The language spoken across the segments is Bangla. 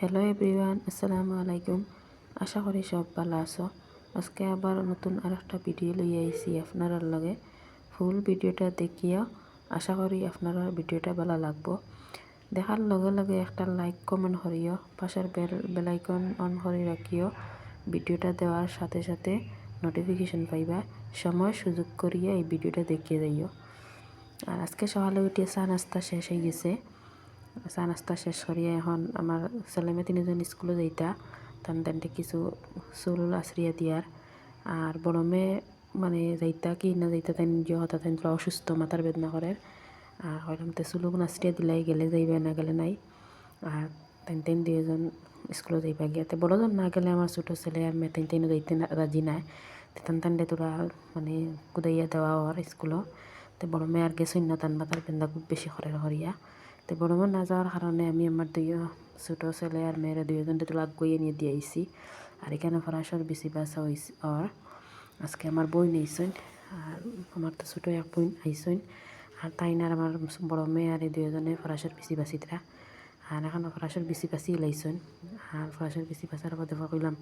হ্যালো এভরিওয়ান আসসালামু আলাইকুম আশা করি সব ভালো আছো। আজকে আবার নতুন আর একটা ভিডিও লইয়া আইছি আপনার লগে ফুল ভিডিওটা দেখিয়া আশা করি আপনার ভিডিওটা ভালো লাগবো। দেখার লগে লগে একটা লাইক কমেন্ট করিও পাশের বেল বেলাইকন অন করে রাখিও ভিডিওটা দেওয়ার সাথে সাথে নোটিফিকেশন পাইবা। সময় সুযোগ করিয়া এই ভিডিওটা দেখিয়ে যাইও। আর আজকে সকালে উঠিয়ে চা নাস্তা শেষ হয়ে গেছে। চা নাস্তা শেষ করিয়া এখন আমার ছেলেমেয়ে তিনজন স্কুলে যাইতা, তান তানতে কিছু চুল আশ্রিয়া দিয়ার আর বড় মেয়ে মানে যাইতা কি না যাইতা তাই নিজেও হতা তাই অসুস্থ মাথার বেদনা করে আর হইলাম তো চুলুক নাচরিয়া দিলাই, গেলে যাইবে না গেলে নাই। আর তাই তাই দুইজন স্কুলে যাইবা গিয়া। তো বড়জন না গেলে আমার ছোটো ছেলে আর মেয়ে তাই তাই যাইতে রাজি নাই। তান তান তোরা মানে কুদাইয়া দেওয়া আর স্কুলও তো বড় মেয়ে আর গেছই না তান মাথার বেন্দা খুব বেশি করে হরিয়া তো বড় মেয়ে না যাওয়ার কারণে আমি আমার দুই ছোটো ছেলে আর মেয়েরা দুইজন তো লাগ গইয়ে নিয়ে দিয়ে আইসি আর এখানে ফরাসর বেশি বাসা হয়েছে আর আজকে আমার বই নেইছেন আর আমার তো ছোটো এক বোন আইসেন আর তাই না আমার বড় মেয়ে আর এই দুজনে ফরাসর বেশি বাসিতরা আর এখন ফরাসর বেশি বাসি লাইছেন আর ফরাসর বেশি বাসার কথা কইলাম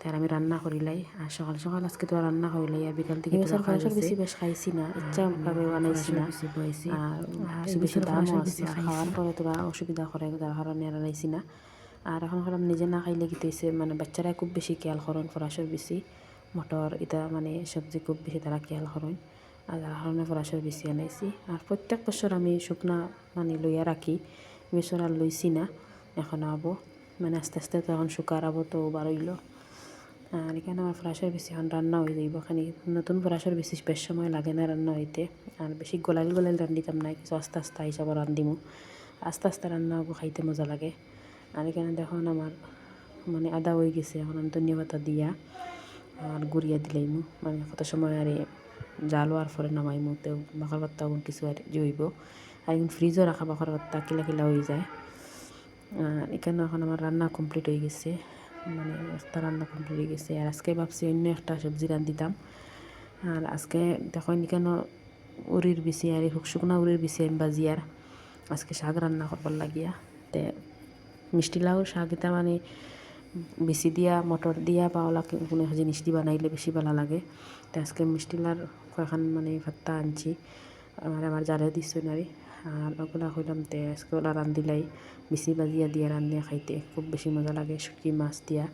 তার আমি রান্না করিলাই আর সকাল সকাল আজকে তো রান্না করিলাই আর বিকাল থেকে তো বেশি বেশ খাইছি না ইচ্ছা ভাবে বানাইছি না। বেশি বইছি আর বেশি দামও আছে খাওয়ার পরে তোরা অসুবিধা করে তার কারণে রান্নাইছি না। আর এখন হলাম নিজে না খাইলে কি তৈছে মানে বাচ্চারা খুব বেশি খেয়াল করেন ফরাসর বেশি। মটর এটা মানে সবজি খুব বেশি তারা খেয়াল করেন। আর যার কারণে ফরাসর বেশি আনাইছি। আর প্রত্যেক বছর আমি শুকনা মানে লইয়া রাখি বছর আর লইছি না এখন আবো। মানে আস্তে আস্তে তো এখন শুকার আবো তো বারইল আর এখানে আমার ফ্রাসের বেশি এখন রান্না হয়ে যাইব খানি নতুন ফ্রাসের বেশি বেশ সময় লাগে না রান্না হইতে। আর বেশি গোলাইল গোলাইল রান্ধিতাম না কিছু আস্তে আস্তে হিসাবে রান্ধিমু আস্তে আস্তে রান্না খাইতে মজা লাগে। আর এখানে দেখুন আমার মানে আদা হয়ে গেছে, এখন আমি ধনিয়া পাতা দিয়া। আর গুড়িয়া দিলাইমু মানে কত সময় আর জাল হওয়ার পরে নামাইমু, তো বাখার পাত্তা কিছু আর জইব আর এখন ফ্রিজও রাখা বাখার পাত্তা কিলা কিলা হয়ে যায়। আর এখানে এখন আমার রান্না কমপ্লিট হয়ে গেছে। মানে একটা রান্না কমপ্লিট হয়ে গেছে। আর আজকে ভাবছি অন্য একটা সবজি রান্ধিতাম আর আজকে দেখেন কেন উড়ির বিচি আর শুকনা উড়ির বিচি আমি বাজি আর আজকে শাক রান্না করবার লাগিয়া। তে মিষ্টি লাউ শাক এটা মানে বেশি দিয়া মটর দিয়া বা ওলা কোনো জিনিস দি বানাইলে বেশি ভালো লাগে তো আজকে মিষ্টি লার কয়েকখান মানে ভাত্তা আনছি। আমার আমার জারে দিছো নারী আর ওগুলা হইলাম তে আজকে ওলা রান্ধিলাই বেশি বাজিয়া দিয়া রান্ধিয়া খাইতে খুব বেশি মজা লাগে শুকি মাছ দিয়া।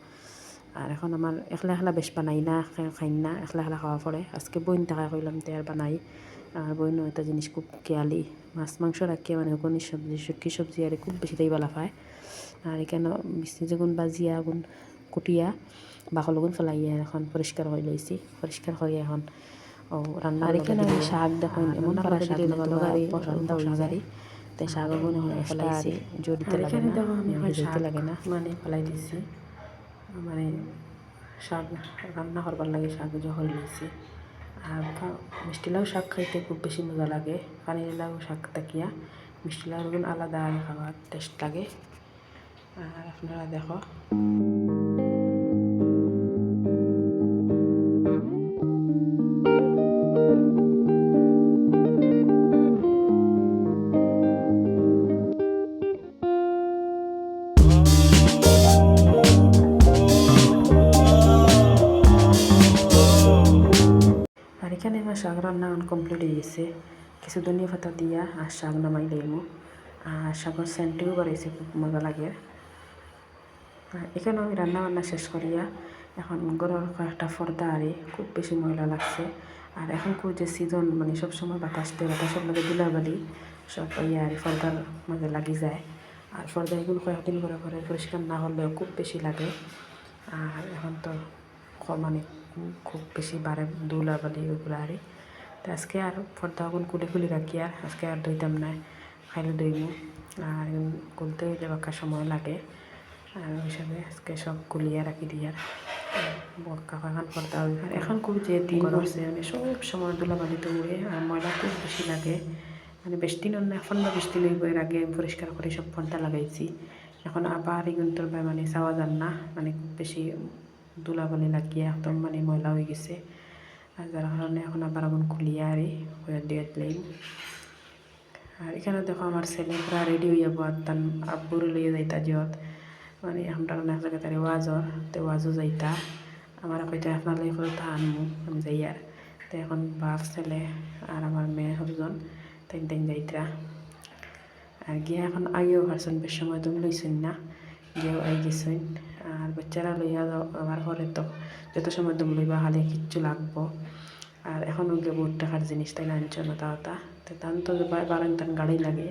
আর এখন আমার একলা একলা বেশ বানাই না খাই না একলা একলা খাওয়া পড়ে আজকে বইন টাকা কইলাম তে আর বানাই। আর বইন একটা জিনিস খুব খেয়ালি। মাছ, মাংস রাখিয়া মানে ওখানে সবজি শুটকি সবজি আর খুব বেশি বালা পায় আর এখানে মিষ্টি যখন বাজিয়া আগুন কুটিয়া, বাকল গুণ ফেলাইয়া এখন পরিষ্কার করে লইছি পরিষ্কার করে এখন ও রান্না আর আমি শাক দেখুন এমন পারা শাক লগারি পছন্দ শাকারি তাই শাক ফেলাইছি জড়িতে লাগে না জড়িতে লাগে না। মানে ফেলাই দিছি। মানে শাক রান্না করবার লাগে শাক যখন লইছি আর মিষ্টি লাউ শাক খাইতে খুব বেশি মজা লাগে। পানি লাউ শাক তাকিয়া মিষ্টি লাউ আলাদা খাবার টেস্ট লাগে। আর আপনারা দেখো। এখানে আমার শাক রান্না কমপ্লিট হয়ে গেছে। কিছু ধনিয়া পাতা দিয়া আর শাক নামাই লইমু। আর শাকের সেন্টিও বাড়াইছে খুব মজা লাগে। এখানে আমি রান্না বান্না শেষ করিয়া এখন গরুর কয়েকটা ফর্দা আরে খুব বেশি ময়লা লাগছে। আর এখন খুব যে সিজন মানে সবসময় বাতাস দেয়, বাতাসের মধ্যে ধুলাবালি, সব ইয়ে আর ফর্দার মাঝে লাগি যায়। আর ফর্দা এগুলো কয়েকদিন করে করে পরিষ্কার না হলেও খুব বেশি লাগে। আর এখন তো মানে খুব বেশি বাড়ে ধুলাবালি ওগুলো আরে। তো আজকে আর ফর্দা ওগুলো খুলে খুলে রাখি আর আজকে আর দইতাম না খাইলে দইমু আর খুলতে হইলে বাক্কা সময় লাগে আর ওই হিসাবে আজকে সব গুলিয়ে রাখি দিয়ার বক্কা এখন হবে আর। এখন খুব যে দিন করছে মানে সব সময় ধুলাবালিতে উড়ে আর ময়লা খুব বেশি লাগে। মানে বেশ দিন অন্য এখন বা বেশ দিন এর আগে পরিষ্কার করে সব পর্দা লাগাইছি। এখন আবার এগুন্তর মানে চাওয়া যান না মানে বেশি ধুলাবালি লাগিয়ে একদম মানে ময়লা হয়ে গেছে। আর যার কারণে এখন আবার আগুন খুলিয়ে আর আর এখানে দেখো আমার ছেলে পুরা রেডি হইয়া আর তার আব্বুর যাইতা জিয়ত মানে আমরা অনেক জায়গায় তারি ওয়াজর তো ওয়াজও যাইতা। আমার কইটা আপনার লাগে করে আনমু আমি যাই আর তো এখন বাপ ছেলে আর আমার মেয়ে হরজন তাই তাই যাইতরা আর গিয়া এখন আগেও ভারছেন বেশ সময় তুমি লইছেন না গিয়েও আই গেছেন। আর বাচ্চারা লইয়া আমার ঘরে তো যত সময় তুমি লইবা খালি কিচ্ছু লাগবো। আর এখন গিয়ে বহুত টাকার জিনিস, তাই আনছো না তা? তো তান তো বারেন তার গাড়ি লাগে।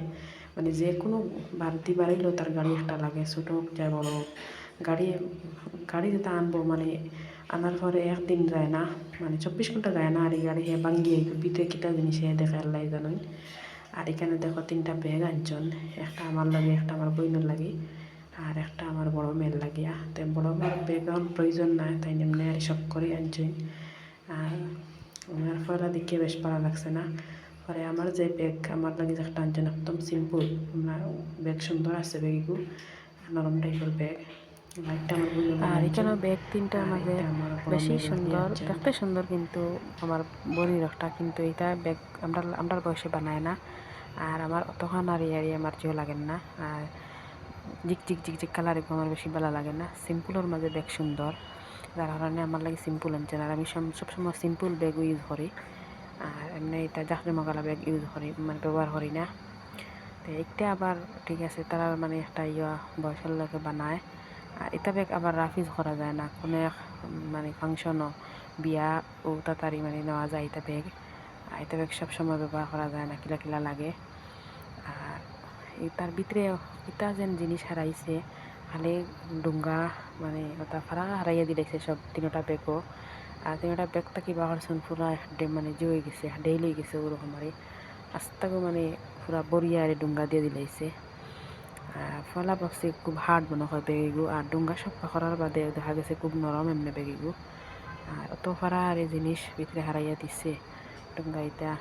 মানে যে কোনো বাড়তি বাড়িলেও তার গাড়ি একটা লাগে, ছোটো হোক যায় বড় হোক। গাড়ি গাড়ি যেটা আনব মানে আনার পরে একদিন যায় না মানে চব্বিশ ঘণ্টা যায় না, আর এই গাড়ি হে ভাঙ্গিয়ে ভিতরে কিটা জিনিস হে দেখে আল্লাহ জানোই আর এখানে দেখো তিনটা ব্যাগ আনছন, একটা আমার লাগে, একটা আমার বইনের লাগে। আর একটা আমার বড় মেয়ের লাগিয়া তো বড় মেয়ের এখন প্রয়োজন নাই তাই এমনি আর সব করে আনছই আর আমার পরে দেখে বেশ ভালো লাগছে না। পরে আমার যে ব্যাগ আমার লাগে যে একটা আনছেন একদম সিম্পল ব্যাগ সুন্দর আছে ব্যাগগু নরম টাইপের ব্যাগ আর এখানে ব্যাগ তিনটার মাঝে বেশি সুন্দর দেখতে সুন্দর কিন্তু আমার বড়ি রকটা কিন্তু এটা ব্যাগ আমরা আমরা বয়সে বানায় না। আর আমার অতখান আর ইয়ারি আমার জিও লাগে না। আর জিক জিক জিক কালার আমার বেশি ভালো লাগে না। সিম্পলের মাঝে ব্যাগ সুন্দর। যার কারণে আমার লাগে সিম্পল আনছে আর আমি সবসময় সিম্পল ব্যাগ ইউজ করি। আর এমনি এটা মগালা ব্যাগ ইউজ করি মানে ব্যবহার করি না। তো একটা আবার ঠিক আছে, তারা মানে একটা ইয়া বয়সের লোকে বানায়। আর এটা ব্যাগ আবার রাফিজ করা যায় না। কোনো এক মানে ফাংশনও বিয়া ও তাড়াতাড়ি মানে নেওয়া যায় এটা ব্যাগ। এটা ব্যাগ সবসময় ব্যবহার করা যায় না, কিলা কিলা লাগে। তার ভিতরে এটা যেন জিনিস হারাইছে, খালি ডুঙ্গা মানে ওটা ফারা হারাইয়া দিলাইছে সব তিনোটা ব্যাগও আর তিনোটা ব্যাগটা কিবা করছেন পুরা মানে জয়ে গেছে ডেইল গেছে ওরকম আর আস্তাকে মানে পুরা বরিয়া আর ডুঙ্গা দিয়ে দিলাইছে। ফলা পাকছে খুব হার্ড মনে হয় বেগিগু। আর ডুঙ্গা সফা করার বাদে দেখা গেছে খুব নরম এমনি বেগিগু। আর অত ফারা আর জিনিস ভিতরে হারাইয়া দিচ্ছে ডুঙ্গা এটা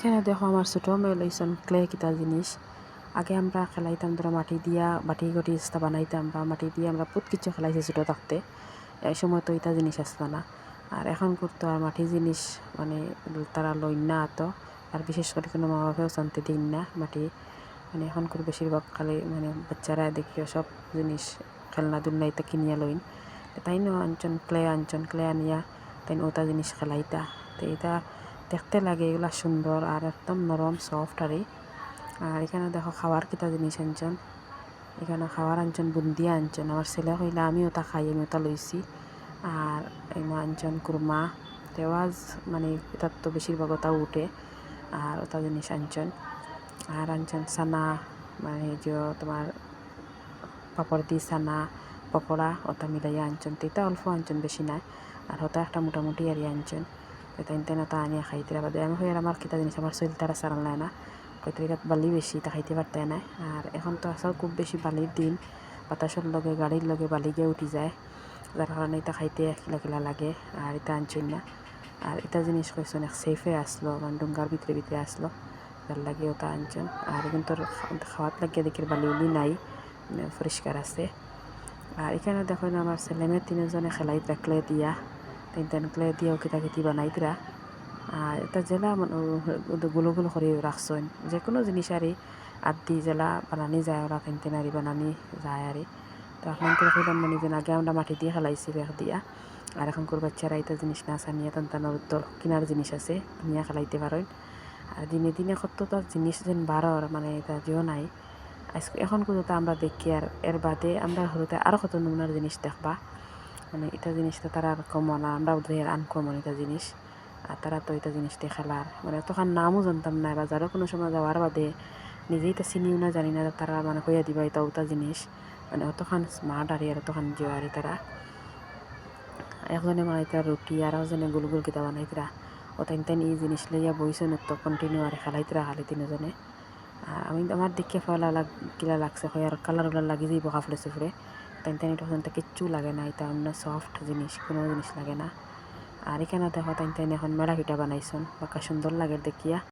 এখানে দেখো আমার ছোটো মেয়ে লইছন ক্লে কিতা জিনিস। আগে আমরা খেলাইতাম ধরো মাটি দিয়া বাটি গটি ইস্তা বানাইতাম বা মাটি দিয়ে আমরা পুত কিছু খেলাইছি ছোটো থাকতে। এই সময় তো এটা জিনিস আসতো না। আর এখন করতো আর মাটি জিনিস মানে তারা লই না তো। আর বিশেষ করে কোনো মা বাপেও জানতে দিন না মাটি। মানে এখন করে বেশিরভাগ খালি মানে বাচ্চারা দেখিও সব জিনিস খেলনা দুলনা এটা কিনিয়া লইন। তাই ন, আনচন ক্লে আনচন ক্লে আনিয়া তাই ওটা জিনিস খেলাইতা। তো এটা দেখতে লাগে, এগুলা সুন্দর আর একদম নরম সফট আর আর এখানে দেখো খাওয়ার কিতা জিনিস আনছেন। এখানে খাওয়ার আনছেন, বুন্দিয়া আনছেন। আমার ছেলে হইলে আমি ওটা খাই আমি ওটা লইছি। আর এমা আনছেন কুরমা। তেওয়াজ মানে এটার তো বেশিরভাগ ওটা উঠে আর ওটা জিনিস আনছেন। আর আনছেন সানা মানে যে তোমার পাপড় দি সানা পকোড়া, ওটা মিলাইয়া আনছেন। তো এটা অল্প আনছেন, বেশি নাই। আর ওটা একটা মোটামুটি আর আনছেন। তাই তেন তা আনিয়া খাইতে বাদে আমি হয়ে আমার কিতা জিনিস আমার শরীর তারা সারান নাই না কয়তো বালি বেশি তা খাইতে পারতে না আর এখন তো আসলে খুব বেশি বালির দিন বাতাসের লগে গাড়ির লগে বালি গিয়ে উঠি যায় যার কারণে এটা খাইতে কিলা কিলা লাগে আর এটা আনছেন না আর এটা জিনিস কইছেন এক সেফে আসলো মানে ডুঙ্গার ভিতরে ভিতরে আসলো যার লাগে ওটা আনছেন আর কিন্তু খাওয়াত লাগিয়ে দেখি বালি উলি নাই পরিষ্কার আছে আর এখানে দেখুন আমার ছেলেমেয়ে তিনজনে খেলাই রাখলে দিয়া ক্লে দিয়েও কিতা কিতি বানাইতরা আর এটা জেলা গুলো গুলো করে রাখছেন যে কোনো জিনিস আরই আদি জেলা বানানি যায় ওরা তিন আরি বানানি যায় আরই তো এখন তো কইলাম মানে যে আগে আমরা মাটি দিয়ে খেলাইছি বেগ দিয়া আর এখন করে বাচ্চারা এটা জিনিস না সানিয়ে তান্তানোর উত্তর কিনার জিনিস আছে নিয়ে খেলাইতে পারেন আর দিনে দিনে কতটা জিনিস যেন বারোর মানে এটা যেও নাই এখন পর্যন্ত আমরা দেখি আর এর বাদে আমরা হতে আরও কত নমুনার জিনিস দেখবা মানে এটা জিনিসটা তারা আর কমন আর আমরা আনকমন এটা জিনিস। আর তারা তো এটা জিনিসটা খেলার। মানে তখন নামও জানতাম না, বাজারও কোনো সময় যাওয়ার বাদে নিজেই তো চিনিও না, জানি না তারা মানে কইয়া দিবা এটা ওটা জিনিস। মানে অতখান স্মার্ট আর আর অতখান আর তারা। একজনে বানাইতা রুটি, আর একজনে গোল গোল কিতা বানাইতরা ও তাই তাই এই জিনিস লইয়া বইছেন তো কন্টিনিউ আর খেলাইতরা খালি তিনজনে। আর আমি আমার দেখে ফলা লাগ কিলা লাগছে হয় আর কালারগুলো লাগি যাইব কাপড়ে চুপড়ে তাই এটা কিচ্ছু লাগে না, এটা অন্য সফট জিনিস, কোনো জিনিস লাগে না। আর এখানে দেখো তাই এখন মেলা পিঠা বানাইছন বাকা সুন্দর লাগে দেখিয়া।